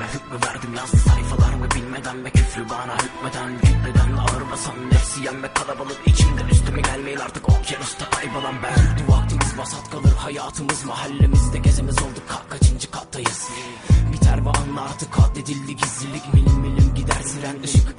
hükmü verdim yazdı sayfalarımı bilmeden ve küfrü bana hükmeden. Hükmeden ağır basan nefsi yenmek kalabalık içimde üstüme gelmeyin artık okyanusta kaybolan ben. Sürdü vaktimiz vasat kalır hayatımız mahallemizde gezemez olduk. Ka kaçıncı kattayız? Biter ve anla artık katledildi gizlilik. Milim milim gider siren ışık.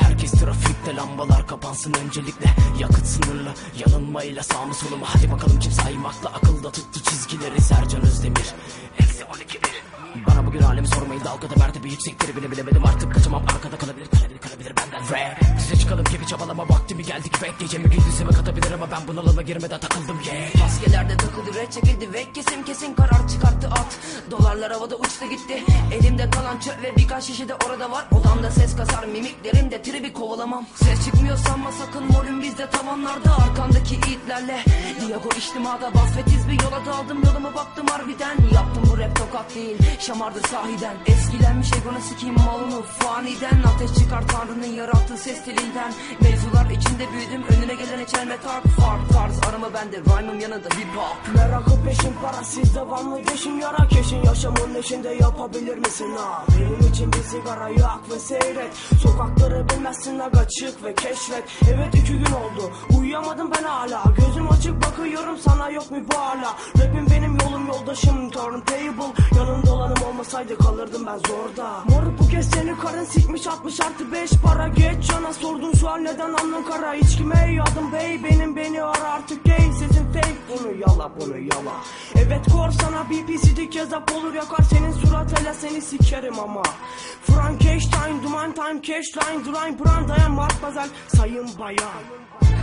Herkes trafikte lambalar kapansın öncelikle. Yakıt sınırlı yanılmayla sağ mı solu mu Hadi bakalım kim saymakla akılda tuttu çizgileri. Sercan Özdemir Eksi 12 bir Bana bugün halimi sormayın dalgada mertebe yüksekleri bile bilemedim. Artık kaçamam arkada kalabilir kalabilir kalabilir benden. Rap Size çıkalım gibi çabalama vakti mi geldi ki Gecemi gündüzüme katabilir ama ben bunalıma girmeden takıldım yeah. Maskelerde takıldı red çekildi ve kesim kesin karar çıkarttı at. Dolarlar havada uçtu gitti. Elimde kalan çöp ve birkaç şişe de orada var. Odamda ses kasar mimiklerimde tribi kovalamam. Ses çıkmıyor sanma sakın volüm bizde tavanlarda. Arkandaki itlerle Diago içtimada bas ve bir yola daldım. Yoluma baktım harbiden. Yaptım bu rap tokat değil şamardır sahiden. Eskilenmiş egona sikiyim malını. Faniden Ateş çıkar tanrının yarattığı ses telinden Mevzular içinde büyüdüm önüne gelene çelme tak Fark tarz arama bende rhyme'ım yanında hip hop. Merakı peşin para sizde var mı? Yara keşin Yaşamın eşinde yapabilir misin ha Benim için bir sigara yak ve seyret. Sokakları bilmezsin aga çık ve keşfet. Evet iki gün oldu. Uyuyamadım ben hala. Gözüm açık bakıyorum sana yok mu bu hala? Rapim benim yolum yoldaşım turntable Yanımda olanım olmasaydı kalırdım ben zorda. Moruk bu kez seni karın sikmiş 60 artı 5 para. Geç cana sordun şu an neden alnın kara? İçkime ey adım bey benim beni ara. Artık bunu yala bunu yala. Evet kor sana BPC'de kezap olur yakar senin surat hele seni sikerim ama. Frankenstein duman time cashline Durayn Brand dayan Mark Bazel sayın bayan.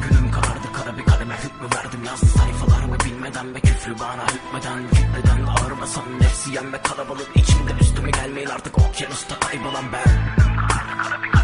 Günüm karardı kara bir kaleme hükmü verdim yazdı sayfalarımı bilmeden ve küfrü bana hükmeden. Hükmeden ağır basan nefsi yenmek kalabalık içimde üstüme gelmeyin artık okyanusta kaybolan ben. Günüm karardı kara bir